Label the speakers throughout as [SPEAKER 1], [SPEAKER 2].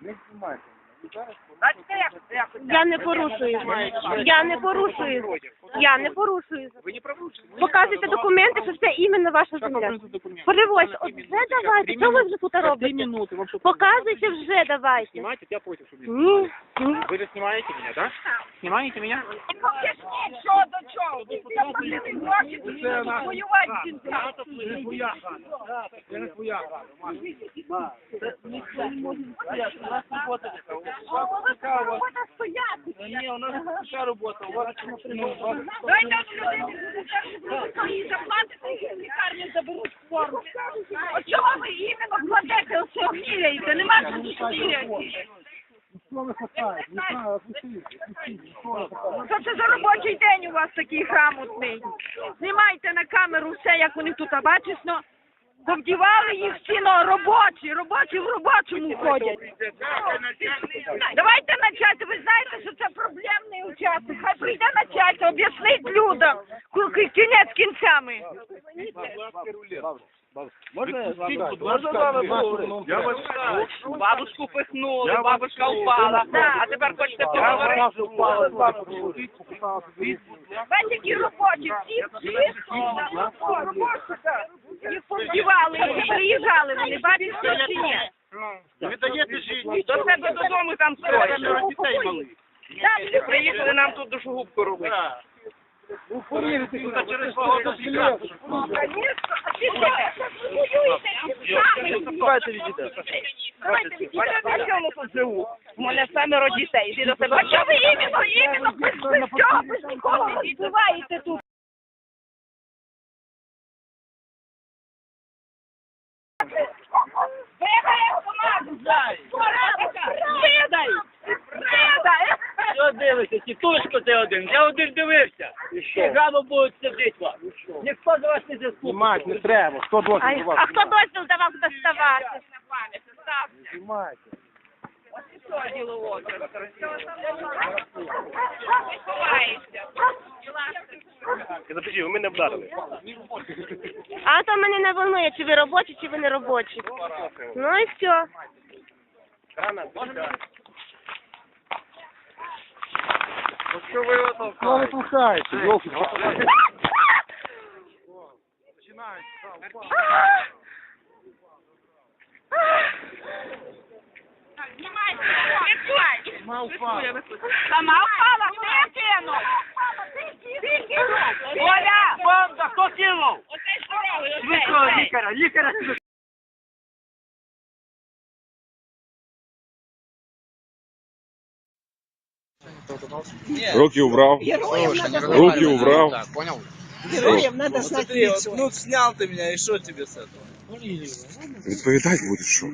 [SPEAKER 1] Не знімайте мене. Ви зараз
[SPEAKER 2] Бачите, як, як
[SPEAKER 3] Я не порушую. Я не порушую. Я не порушую.
[SPEAKER 4] Ви не порушили.
[SPEAKER 3] Показуйте документи, що це іменно ваша земля. Перевозь, от вже давайте. Що ви вже тут
[SPEAKER 4] Три
[SPEAKER 3] робите?
[SPEAKER 4] минуты, вам что
[SPEAKER 3] Показуйте вже давайте.
[SPEAKER 4] Снимаете, я против, чтобы
[SPEAKER 3] Ні. ні.
[SPEAKER 4] Вы же снимаете меня, да? Снимаете меня?
[SPEAKER 2] Поясніть, що до чого. Щоб воювати з жінками.
[SPEAKER 4] Я не твоя.
[SPEAKER 2] Робота стояти.
[SPEAKER 4] Ні, у нас така робота. У вас
[SPEAKER 2] Дайте людині їй заплатите, і з лікарні заберуть форму. От чого ви іменно кладете оце міряєте? Нема що міряти.
[SPEAKER 1] Що ви хапаєте? Не знаю, отпустіть, отпустіть. Що ви хапаєте?
[SPEAKER 2] Що це за робочий день у вас такий грамотний? Знімайте на камеру все, як вони тут, а бачиш, ну, повдівали їх всі, ну, робочі, робочі в робочому ходять. Давайте начати, ви знаєте, що це проблемний учасник. Хай прийде начальство, об'яснить людям, кінець кінцями.
[SPEAKER 1] Можна? Я вас
[SPEAKER 4] Бабушку пихнули, бабушка впала. А тепер хочете поговорити?
[SPEAKER 2] Бачите, які робочі, всі, всі, їх повдівали, і приїжджали вони, бачите, чи ні?
[SPEAKER 4] Ви даєте житті. До себе додому там строїть. дітей малих.
[SPEAKER 2] Там
[SPEAKER 4] Приїхали нам тут душогубку робити.
[SPEAKER 1] Ну, повірите,
[SPEAKER 4] Тут через погоду зіграти.
[SPEAKER 2] Конечно, а чи ви воюєте самі?
[SPEAKER 4] Давайте відійдемо. А чому тут живу? У мене семеро дітей. Іди до себе.
[SPEAKER 2] А що ви іменно, іменно без, без цього, без нікого відбиваєте тут? Автомат! Видай! Видай!
[SPEAKER 5] Що дивишся? Тітушко ти один. Я один дивився. І рано будуть сидіти вам. Ніхто до вас не заступить.
[SPEAKER 1] Знімати не треба. Хто досить у вас?
[SPEAKER 3] а хто дозвіл давав доставати?
[SPEAKER 1] Знімайте.
[SPEAKER 4] Запишіть, ви мене вдарили.
[SPEAKER 3] А то мене не волнує, чи ви робочі, чи ви не робочі. Ну і все.
[SPEAKER 4] Що ви його
[SPEAKER 1] Що ви толкаєте? Йолки.
[SPEAKER 2] Сама впала, не кину! Оля!
[SPEAKER 5] Бомба, хто кинув?
[SPEAKER 2] Оце
[SPEAKER 5] Швидко лікаря, лікаря
[SPEAKER 6] Руки убрал. Руки убрал.
[SPEAKER 7] Героям надо знать лицо. Ну, снял ты меня, и что тебе с этого?
[SPEAKER 6] Відповідати будеш, що?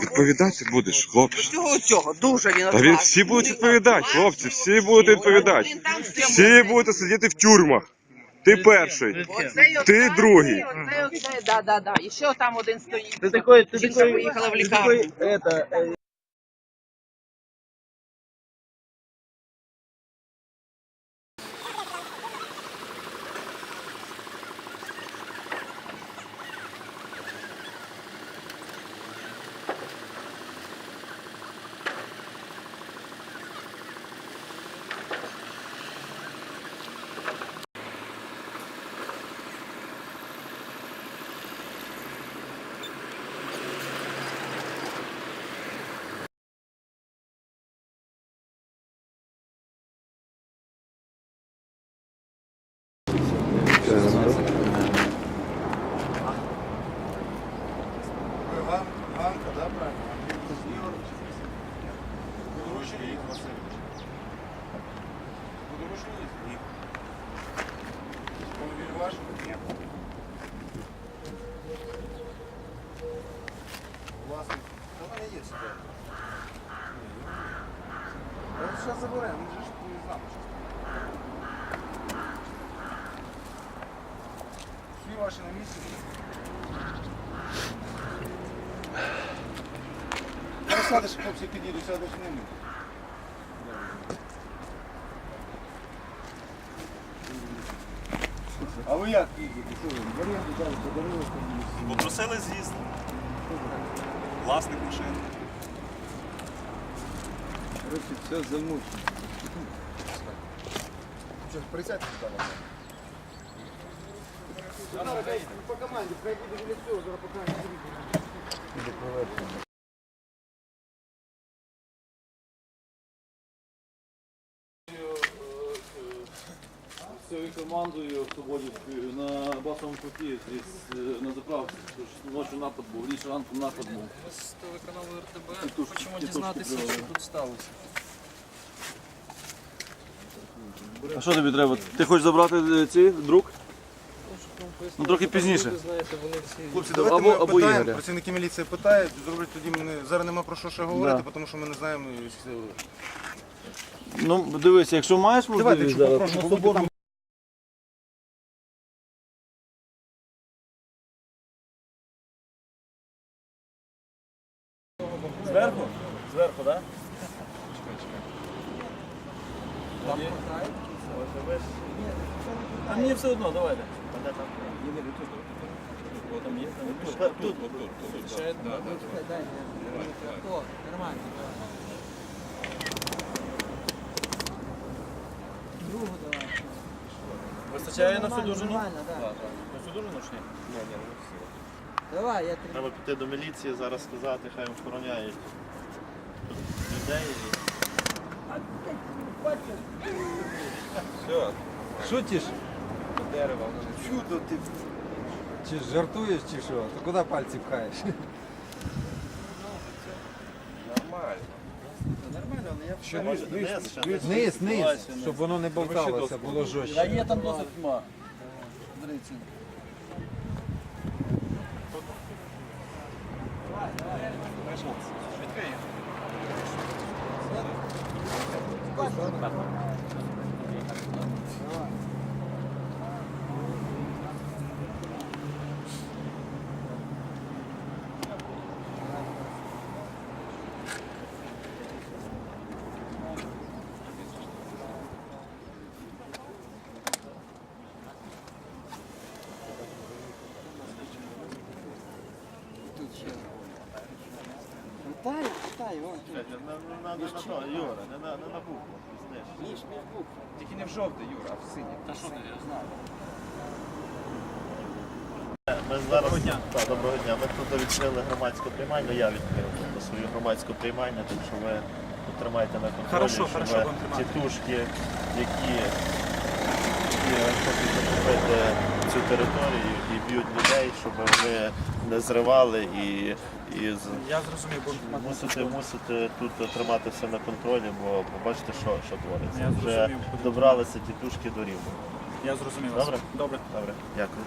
[SPEAKER 6] Відповідати будеш, хлопче.
[SPEAKER 7] Цього цього, дуже він
[SPEAKER 6] Та він всі будуть відповідати, хлопці, всі будуть відповідати. Всі будуть сидіти в тюрмах. Ти перший, ти другий.
[SPEAKER 7] Оце, оце, да, да, да. І ще там один стоїть.
[SPEAKER 1] Ти такой, ти
[SPEAKER 7] Жінка
[SPEAKER 1] такой,
[SPEAKER 7] поїхала в
[SPEAKER 1] ти
[SPEAKER 7] лікарню.
[SPEAKER 1] такой, это, э,
[SPEAKER 8] Ігор Васильович. Подорожчий Ні. Автомобіль ваш? Ні. Власник. Та в мене є сюди. Зараз заберемо, ми ж не знаємо, що Всі ваші на місці. Сядеш, хлопці підійдуть, сядеш ними. А ви як їздите? Що ви? В дали, подарили комусь?
[SPEAKER 9] Попросили з'їсти.
[SPEAKER 8] Власник машини.
[SPEAKER 1] Короче, все замучено.
[SPEAKER 8] Що, присядьте сюди.
[SPEAKER 1] По команді, пройди до лицо, зараз по
[SPEAKER 7] Всю командою Свободівською на басовому е, на заправці. Тож Ночі напад був, ніч ранку напад був.
[SPEAKER 9] З телеканалу РТБ хочемо дізнатися, що тут сталося.
[SPEAKER 7] А що тобі треба? Ти хочеш забрати е, ці друк? Ну трохи пізніше.
[SPEAKER 9] Всі
[SPEAKER 8] Хлопці, давайте
[SPEAKER 7] Або-
[SPEAKER 8] ми
[SPEAKER 7] або
[SPEAKER 8] питаємо,
[SPEAKER 7] Ігоря.
[SPEAKER 8] працівники міліції питають, зроблять тоді мене, зараз нема про що ще говорити,
[SPEAKER 7] Да.
[SPEAKER 8] тому що ми не знаємо. е,
[SPEAKER 7] Ну дивися, якщо маєш
[SPEAKER 8] Давайте, якщо
[SPEAKER 7] зараз,
[SPEAKER 8] попрошу, побудьте
[SPEAKER 7] соборну. Зверху? Зверху, так? Там А мені все одно, давайте. О, там є, там. Тут, тут.
[SPEAKER 9] Хто? Нормально. Другу давай.
[SPEAKER 7] Вистачає на всю дружину?
[SPEAKER 9] Нормально, так.
[SPEAKER 7] На всю дружину чи ні?
[SPEAKER 9] Давай, я три.
[SPEAKER 10] Треба піти до міліції, зараз сказати, хай охороняють людей.
[SPEAKER 1] Шутиш? Дерево. Чудо ти. Чи жартуєш, чи що? Ти куди пальці пхаєш?
[SPEAKER 10] Ще може вниз, ще не
[SPEAKER 1] Низ, низ, щоб воно не болталося, було
[SPEAKER 7] Та
[SPEAKER 1] жорстче.
[SPEAKER 7] є там досить тьма.
[SPEAKER 9] Дивіться. Тут ще. Тай, тай, вон.
[SPEAKER 10] Не на то, Юра, не на, не на букву. пізніше.
[SPEAKER 9] Між, між букв.
[SPEAKER 1] Тільки не в жовтий, Юра, а в синій.
[SPEAKER 9] Та що ти, я знаю.
[SPEAKER 10] Ми зараз, Так, доброго дня. Ми тут відкрили громадську приймальню, я відкрив тобто, свою громадську приймальню, так що ви тут тримайте на контролі,
[SPEAKER 5] Хорошо,
[SPEAKER 10] щоб
[SPEAKER 5] хорошо, будемо тримати.
[SPEAKER 10] тітушки, які, які хочуть захопити цю територію і б'ють людей, щоб ми не зривали і, і
[SPEAKER 5] Я зрозумів, бо
[SPEAKER 10] мусити, мусити тут тримати все на контролі, бо побачите, що, що твориться.
[SPEAKER 5] Я
[SPEAKER 10] Вже добралися тітушки до рівня.
[SPEAKER 5] я зрозумів.
[SPEAKER 10] Добре?
[SPEAKER 5] Добре.
[SPEAKER 10] Добре, дякую.